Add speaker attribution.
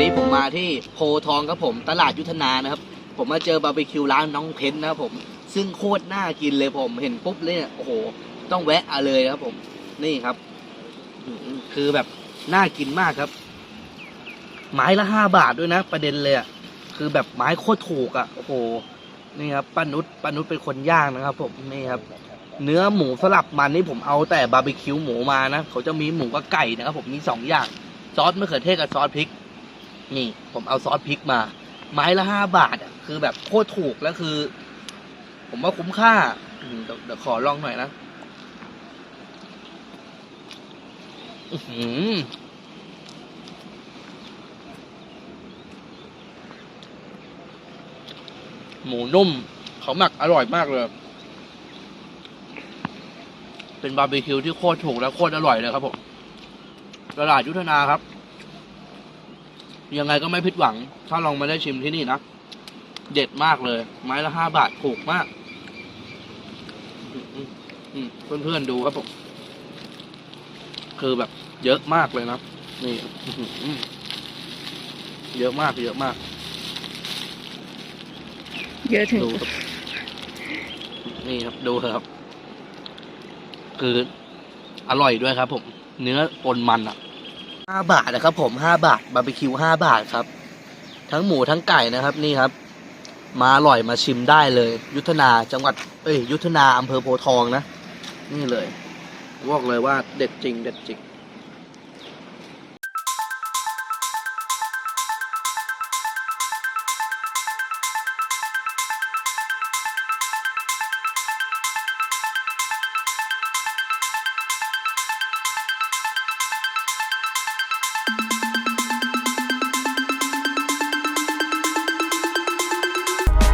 Speaker 1: นี้ผมมาที่โพทองครับผมตลาดยุทธนานะครับ ผมมาเจอบาร์บีคิวร้านน้องเพนนะครับผม ซึ่งโคตรน่ากินเลยผมเห็นปุ๊บเลยเนี่ยโอ้โห ต้องแวะเอาเลยครับผม นี่ครับ คือแบบน่ากินมากครับ ไม้ละห้าบาทด้วยนะ ประเด็นเลยอะคือแบบไม้โคตรถูกอะโอ้โหนี่ครับป้านุชป้านุชเป็นคนย่างนะครับ ผมนี่ครับ เนื้อหมูสลับมันนี่ผมเอาแต่บาร์บีคิวหมูมานะเขาจะมีหมูกับไก่นะครับ ผมมีสองอย่างซอสมะเขือเทศกับซอสพริก นี่ ผมเอาซอสพริกมา ไม้ละห้าบาทอะคือแบบโคตรถูกแล้วคือ ผมว่าคุ้มค่าเดี๋ยวเดี๋ยวขอลองหน่อยนะอื้อหือหมูนุ่ม เขาหมักอร่อยมากเลย เป็นบาร์บีคิวที่โคตรถูกและโคตรอร่อยเลยครับผมตลาดยุทธนาครับ ยังไงก็ไม่ผิดหวัง ถ้าลองมาได้ชิมที่นี่นะ เด็ดมากเลย ไม้ละห้าบาทถูกมากอืมอืมอืมเพื่อนๆดูครับผม คือแบบ เยอะมากเลยนะ นี่อื้อหือเยอะมาก เยอะมาก
Speaker 2: เยอะถึง
Speaker 1: ดูครับนี่ครับ ดูเถอะครับ คือ อร่อยด้วยครับผม เนื้อปนมันอะ ห้าบาทนะครับ ผมห้าบาทบาร์บีคิวห้าบาทครับ ทั้งหมูทั้งไก่นะครับนี่ครับ มาอร่อยมาชิมได้เลย ยุทธนาจังหวัดเอ้ยยุทธนาอำเภอโพทองนะ นี่เลยบอกเลยว่าเด็ดจริง เด็ดจริง